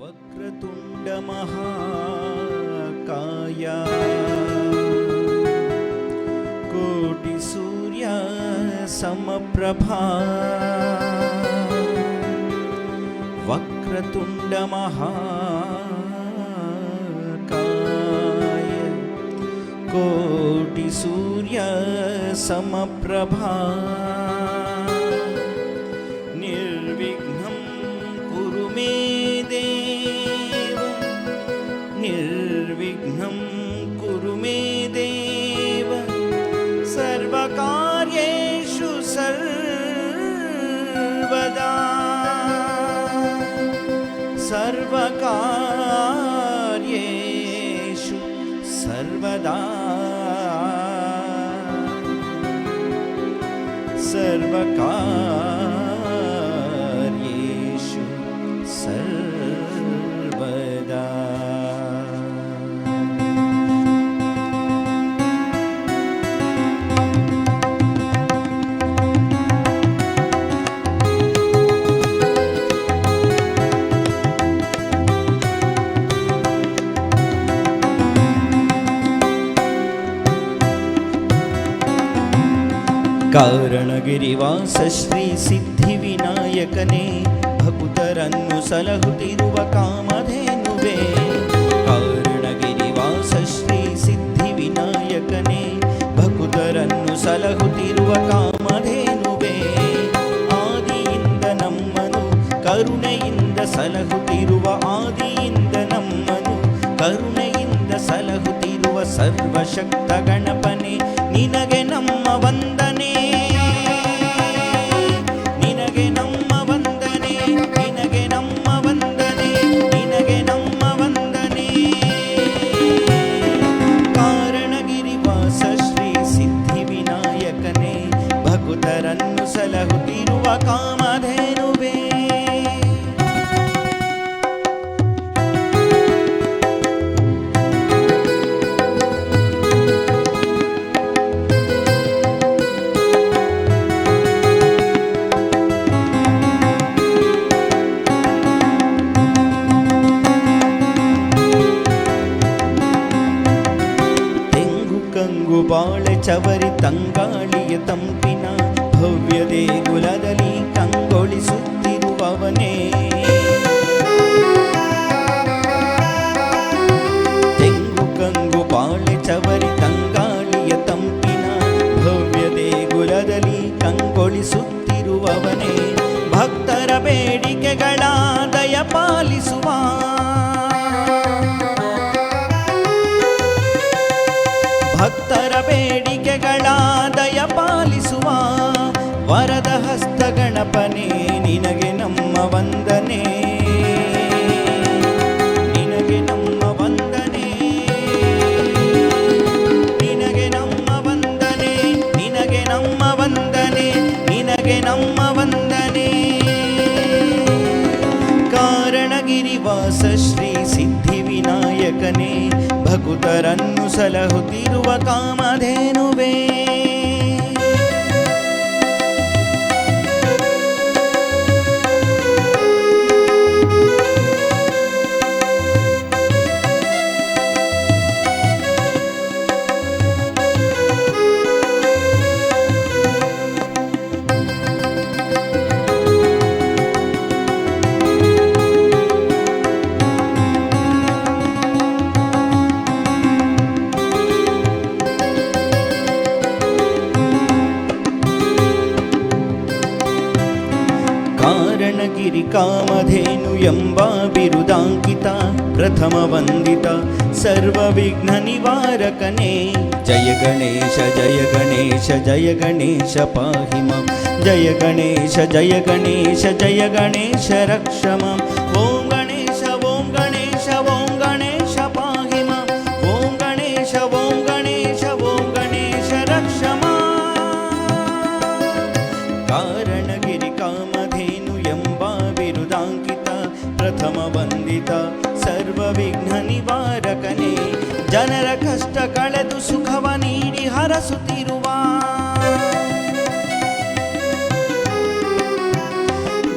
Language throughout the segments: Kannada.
वक्रतुण्डमहाकाय। कोटिसूर्यसमप्रभा। वक्रतुण्डमहाकाय। कोटिसूर्यसमप्रभा। सर्वकार्येषु सर्वदा सर्वकार्येषु सर्वदा सर्वकार्येषु ಕಾರಣಗಿರಿವಾಸ ಶ್ರೀ ಸಿದ್ಧಿವಿನಾಯಕನೇ ಭಕುತರನ್ನು ಸಲಹುತ್ತಿರುವ ಕಾಮಧೇನುವೆ. ಕಾರಣಗಿರಿವಾಸ ಶ್ರೀ ಸಿದ್ಧಿವಿನಾಯಕನೇ ಭಕುತರನ್ನು ಸಲಹುತ್ತಿರುವ ಕಾಮಧೇನುವೆ. ಆದಿಯಿಂದ ನಮ್ಮನು, ಕರುಣೆಯಿಂದ ಸಲಹುತ್ತಿರುವ ಆದಿಯಿಂದ ನಮ್ಮನು, ಕರುಣೆಯಿಂದ ಸಲಹುತ್ತಿರುವ ಸರ್ವಶಕ್ತ ಗಣಪನೆ, ನಿನಗೆ ಭಕುತರನ್ನು ಸಲಹುತ್ತಿರುವ ಕಾಮಧೇನುವೇ ತೆಂಗು ಕಂಗು ಬಾಳೆ ಚವರಿ ತಂಗಾಳಿಯ ತಂಪಿನ ಭವ್ಯ ದೇಗುಲದಲ್ಲಿ ಕಂಗೊಳಿಸುತ್ತಿರುವವನೇ. ತೆಂಗು ಕಂಗು ಬಾಳೆ ಚವರಿ ತಂಗಾಳಿಯ ತಂಪಿನ ಭವ್ಯ ದೇಗುಲದಲ್ಲಿ ಕಂಗೊಳಿಸುತ್ತಿರುವವನೇ. ಗಣಪನೇ ನಿನಗೆ ನಮ್ಮ ವಂದನೆ. ನಿನಗೆ ನಮ್ಮ ವಂದನೆ. ನಿನಗೆ ನಮ್ಮ ವಂದನೆ. ನಿನಗೆ ನಮ್ಮ ವಂದನೆ. ನಿನಗೆ ನಮ್ಮ ವಂದನೆ. ಕಾರಣಗಿರಿವಾಸ ಶ್ರೀ ಸಿದ್ಧಿ ವಿನಾಯಕನೇ, ಭಕುತರನ್ನು ಸಲಹುತ್ತಿರುವ ಕಾಮಧೇನುವೇ. गिरिकामधेनुयम्बा बिरुदाङ्किता प्रथमवन्दिता सर्वविघ्ननिवारकने जय गणेश जय गणेश जय गणेश पाहि माँ जय गणेश जय गणेश जय गणेश रक्ष माम्।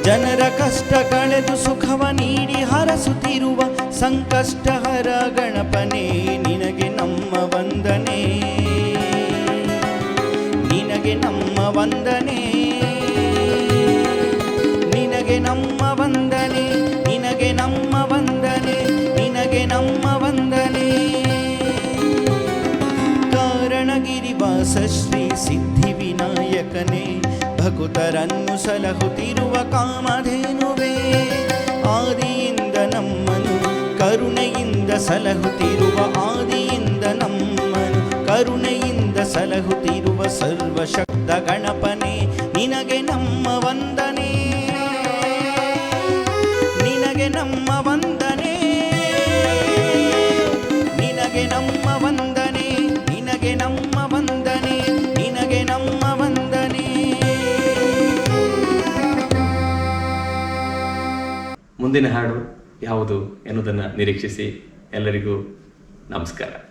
ಜನರ ಕಷ್ಟ ಕಳೆದು ಸುಖವ ನೀಡಿ ಹರಸುತ್ತಿರುವ ಸಂಕಷ್ಟಹರ ಗಣಪನೇ, ನಿನಗೆ ನಮ್ಮ ವಂದನೆ. ನಿನಗೆ ನಮ್ಮ ವಂದನೆ. ನಿನಗೆ ನಮ್ಮ ವಂದನೆ. ನಿನಗೆ ನಮ್ಮ ವಂದನೆ. ನಿನಗೆ ನಮ್ಮ ವಂದನೆ. ಕಾರಣಗಿರಿವಾಸ ಶ್ರೀ ಸಿದ್ಧಿ ವಿನಾಯಕನೇ. ಭಕುತರನ್ನು ಸಲಹುತ್ತಿರುವ ಕಾಮಧೇನುವೆ, ಆದಿಯಿಂದ ನಮ್ಮನು ಕರುಣೆಯಿಂದ ಸಲಹುತ್ತಿರುವ ಆದಿಯಿಂದ ನಮ್ಮನು ಕರುಣೆಯಿಂದ ಸಲಹುತ್ತಿರುವ ಸರ್ವಶಕ್ತ ಗಣಪನೇ, ನಿನಗೆ ನಮ್ಮ ವಂದನೆ. ನಿನಗೆ ನಮ್ಮ ಮುಂದಿನ ಹಾಡು ಯಾವುದು ಎನ್ನುವುದನ್ನು ನಿರೀಕ್ಷಿಸಿ ಎಲ್ಲರಿಗೂ ನಮಸ್ಕಾರ.